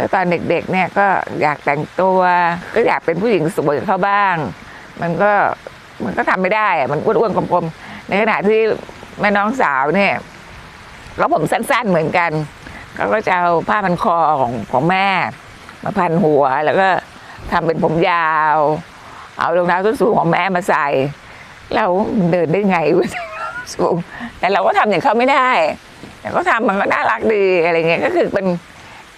แล้วตอนเด็กๆเนี่ยก็อยากแต่งตัว ก็อยากเป็นผู้หญิงสวยเขาบ้าง มันก็มันก็ทำไม่ได้อะมันอ้วนๆกลมๆ ในขณะที่แม่น้องสาวเนี่ยก็ผมสั้นๆเหมือนกันเขาก็จะเอาผ้าพันคอของของแม่ มาพันหัวแล้วก็ทำเป็นผมยาว เอารองเท้าส้นสูงของแม่มาใส่เราเดินได้ไงวะสูงแต่เราก็ทำอย่างเขาไม่ได้แต่ก็ทำมันก็น่ารักดีอะไรเงี้ยก็คือเป็น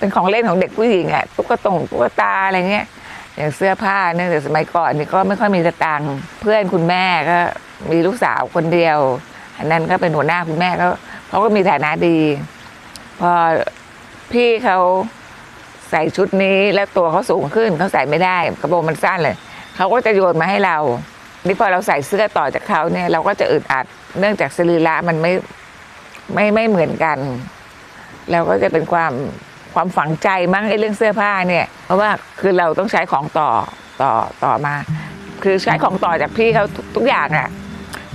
เป็นของเล่นของเด็กผู้หญิงอะตุ๊กตงตุ๊กตาอะไรเงี้ยอย่างเสื้อผ้าเนี่ยแต่สมัยก่อนนี่ก็ไม่ค่อยมีสตังค์เพื่อนคุณแม่ก็มีลูกสาวคนเดียวอันนั้นก็เป็นหัวหน้าคุณแม่ก็เขาก็มีฐานะดี พอพี่เขาใส่ชุดนี้แล้วตัวเขาสูงขึ้นเขาใส่ไม่ได้กระโปรงมันสั้นเลยเขาก็จะโยนมาให้เรานี่พอเราใส่เสื้อต่อจากเขาเนี่ย เราก็จะอึดอัด เนื่องจากสรีระมันไม่ไม่ไม่เหมือนกัน เราก็จะเป็นความ ความฝังใจมั้งไอ้เรื่องเสื้อผ้าเนี่ย เพราะว่าคือเราต้องใช้ของต่อต่อต่อมา คือใช้ของต่อจากพี่เขาทุกอย่างอะ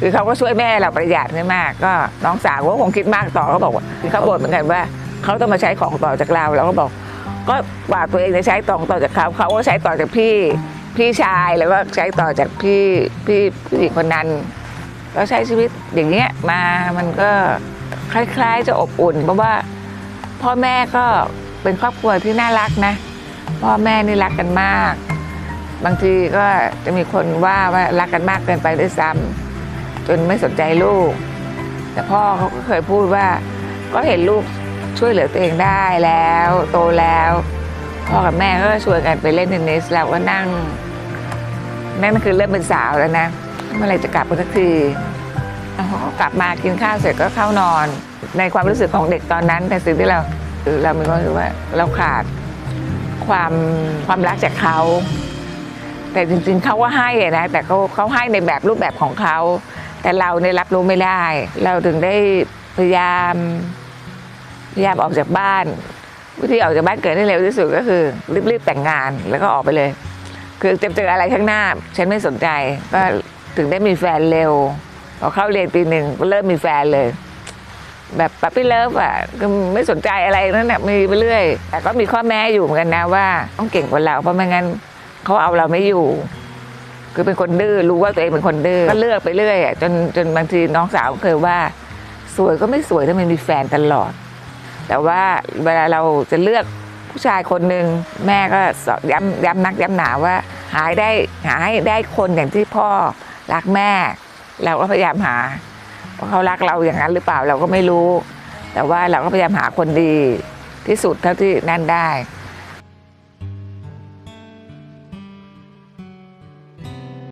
คือเขาก็ช่วยแม่เราประหยัดไม่มาก ก็น้องสาวก็คงคิดมากต่อเขาบอกว่าคือเขาบ่นเหมือนกันว่าเขาต้องมาใช้ของต่อจากเราเราก็บอก ก็กว่าตัวเองจะใช้ต่อต่อจากเขาเขาก็ใช้ต่อจากพี่พี่ชายแล้วก็ใช้ต่อจากพี่พี่ผู้หญิงคนนั้นก็ใช้ชีวิตอย่างเงี้ยมามันก็คล้าย ๆ จะอบอุ่นเพราะว่าพ่อแม่ก็ เป็นครอบครัวที่น่ารักนะ พ่อแม่นี่รักกันมาก บางทีก็จะมีคนว่าว่ารักกันมากเกินไปด้วยซ้ำจนไม่สนใจลูก แต่พ่อเขาก็เคยพูดว่า ก็เห็นลูกช่วยเหลือตัวเองได้แล้ว โตแล้ว พ่อกับแม่ก็ชวนกันไปเล่นเทนนิสเราก็นั่งนั่นคือเริ่มเป็นสาวแล้วนะเมื่อไรจะกลับกันสักทีแล้วเขาก็กลับมากินข้าวเสร็จก็เข้านอน ในความรู้สึกของเด็กตอนนั้นแต่สิ่งที่เรา เรามีความรู้สึกว่าเราขาดความความรักจากเขา แต่จริงๆเขาก็ให้นะ แต่เขาเขาให้ในแบบรูปแบบของเขา แต่เราเนี่ยรับรู้ไม่ได้ เราถึงได้พยายามพยายามออกจากบ้าน วิธีออกจากบ้านเกิดให้เร็วที่สุดก็คือรีบๆแต่งงานแล้วก็ออกไปเลย คือจะเจออะไรข้างหน้า ฉันไม่สนใจ ก็ถึงได้มีแฟนเร็วพอเข้าเรียนปีหนึ่งก็เริ่มมีแฟนเลย แบบปั๊ปปี้เลิฟอะก็ไม่สนใจอะไรนั่นแหละมีไปเรื่อย แต่ก็มีข้อแม้อยู่เหมือนกันนะว่าต้องเก่งกว่าเราเพราะไม่งั้นเขาเอาเราไม่อยู่ คือเป็นคนดื้อรู้ว่าตัวเองเป็นคนดื้อก็เลือกไปเรื่อยอะจนจนบางทีน้องสาวเคยว่า สวยก็ไม่สวยถ้ามันมีแฟนตลอด แต่ว่าเวลาเราจะเลือกผู้ชายคนหนึ่งแม่ก็ย้ำย้ำนักย้ำหนาว่า หาได้หาให้ได้คนอย่างที่พ่อรักแม่ เราก็พยายามหา ว่าเขารักเราอย่างนั้นหรือเปล่าเราก็ไม่รู้ แต่ว่าเราก็พยายามหาคนดีที่สุดเท่าที่นั่นได้